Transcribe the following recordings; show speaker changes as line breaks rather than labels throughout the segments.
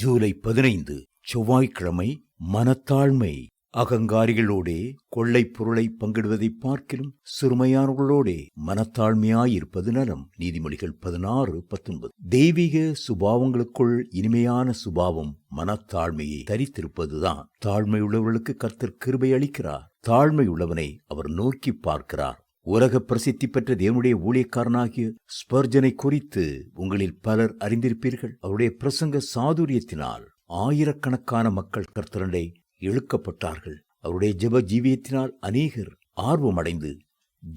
ஜூலை பதினைந்து செவ்வாய்க்கிழமை மனத்தாழ்மை அகங்காரிகளோடே கொள்ளை பொருளை பங்கிடுவதை பார்க்கிலும் சிறுமையானவர்களோடே மனத்தாழ்மையாயிருப்பது நலம் நீதிமொழிகள் பதினாறு பத்தொன்பது தெய்வீக சுபாவங்களுக்குள் இனிமையான சுபாவம் மனத்தாழ்மையை தரித்திருப்பதுதான் தாழ்மையுள்ளவர்களுக்கு கர்த்தர் கிருபை அளிக்கிறார் தாழ்மையுள்ளவனை அவர் நோக்கி பார்க்கிறார் உலக பிரசித்தி பெற்ற தேவனுடைய ஊழியக்காரனாகிய ஸ்பர்ஜனை குறித்து உங்களில் பலர் அறிந்திருப்பீர்கள் அவருடைய பிரசங்க சாதுரியத்தினால் ஆயிரக்கணக்கான மக்கள் கர்த்தரண்டை இழுக்கப்பட்டார்கள் அவருடைய ஜப ஜீவியத்தினால் அநேகர் ஆர்வமடைந்து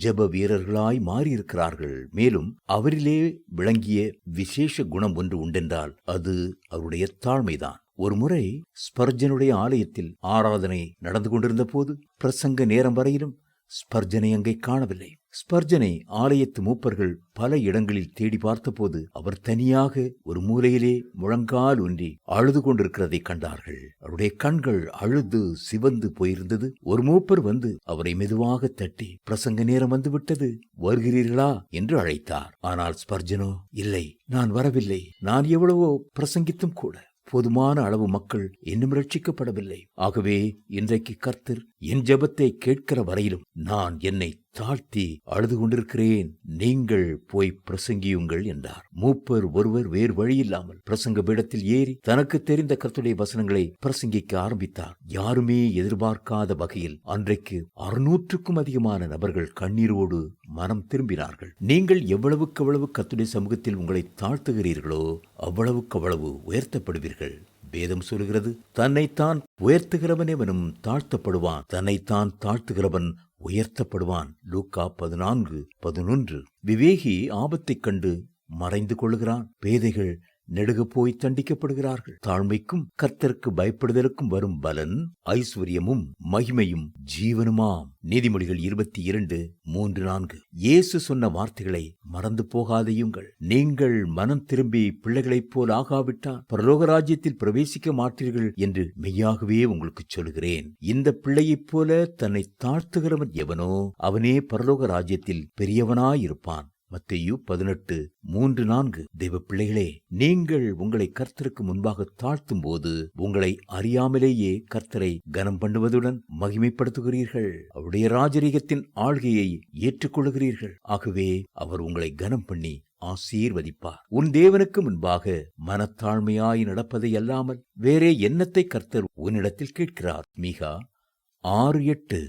ஜெப வீரர்களாய் மாறியிருக்கிறார்கள் மேலும் அவரிலே விளங்கிய விசேஷ குணம் ஒன்று உண்டென்றால் அது அவருடைய தாழ்மைதான் ஒரு முறை ஸ்பர்ஜனுடைய ஆலயத்தில் ஆராதனை நடந்து கொண்டிருந்த போது பிரசங்க நேரம் வரையிலும் ஸ்பர்ஜனை அங்கே காணவில்லை ஸ்பர்ஜனை ஆலயத்து மூப்பர்கள் பல இடங்களில் தேடி பார்த்தபோது அவர் தனியாக ஒரு மூலையிலே முழங்கால் ஒன்றி அழுது கொண்டிருக்கிறதை கண்டார்கள் அவருடைய கண்கள் அழுது சிவந்து போயிருந்தது ஒரு மூப்பர் வந்து அவரை மெதுவாக தட்டி பிரசங்க நேரம் வந்துவிட்டது வருகிறீர்களா என்று அழைத்தார் ஆனால் ஸ்பர்ஜனோ இல்லை நான் வரவில்லை நான் எவ்வளவோ பிரசங்கித்தும் கூட போதுமான அளவு மக்கள் இன்னும் ரட்சிக்கப்படவில்லை ஆகவே இன்றைக்கு கர்த்தர் என் ஜபத்தை கேட்கிற வரையிலும் நான் என்னை தாழ்த்தி அழுது கொண்டிருக்கிறேன் நீங்கள் போய் பிரசங்கியுங்கள் என்றார் மூப்பர் ஒருவர் வேறு வழியில்லாமல் பிரசங்க பீடத்தில் ஏறி தனக்கு தெரிந்த கர்த்துடைய வசனங்களை பிரசங்கிக்க ஆரம்பித்தார் யாருமே எதிர்பார்க்காத வகையில் அன்றைக்கு அறுநூற்றுக்கும் அதிகமான நபர்கள் கண்ணீரோடு மனம் திரும்பினார்கள் நீங்கள் எவ்வளவுக்கு எவ்வளவு கத்துடைய சமூகத்தில் உங்களை தாழ்த்துகிறீர்களோ அவ்வளவுக்கு அவ்வளவு உயர்த்தப்படுவீர்கள் வேதம் சொல்கிறது தன்னைத்தான் உயர்த்துகிறவன் எவனும் தாழ்த்தப்படுவான் தன்னைத்தான் தாழ்த்துகிறவன் உயர்த்தப்படுவான் லூக்கா பதினான்கு பதினொன்று விவேகி ஆபத்தைக் கண்டு மறைந்து கொள்கிறான் பேதைகள் நெடுகு போய் தண்டிக்கப்படுகிறார்கள் தாழ்மைக்கும் கத்தருக்கு பயப்படுதலுக்கும் வரும் பலன் ஐஸ்வர்யமும் மகிமையும் ஜீவனுமாம் நீதிமொழிகள் இருபத்தி இரண்டு மூன்று நான்கு இயேசு சொன்ன வார்த்தைகளை மறந்து போகாதையுங்கள் நீங்கள் மனம் திரும்பி பிள்ளைகளைப் போல் ஆகாவிட்டால் பரலோக ராஜ்யத்தில் பிரவேசிக்க மாட்டீர்கள் என்று மெய்யாகவே உங்களுக்கு சொல்கிறேன் இந்த பிள்ளையைப் போல தன்னை தாழ்த்துகிறவன் எவனோ அவனே பரலோக ராஜ்யத்தில் பெரியவனாயிருப்பான் மத்தையு பதினெட்டு மூன்று நான்கு தெய்வ பிள்ளைகளே நீங்கள் உங்களை கர்த்தருக்கு முன்பாக தாழ்த்தும் போது உங்களை அறியாமலேயே கர்த்தரை கனம் பண்ணுவதுடன் மகிமைப்படுத்துகிறீர்கள் அவருடைய ராஜரீகத்தின் ஆள்கையை ஏற்றுக்கொள்கிறீர்கள் ஆகவே அவர் உங்களை கனம் பண்ணி ஆசீர்வதிப்பார் உன் தேவனுக்கு முன்பாக மனத்தாழ்மையாய் நடப்பதை அல்லாமல் வேறே எண்ணத்தை கர்த்தர் உன்னிடத்தில் கேட்கிறார் மிகா ஆறு எட்டு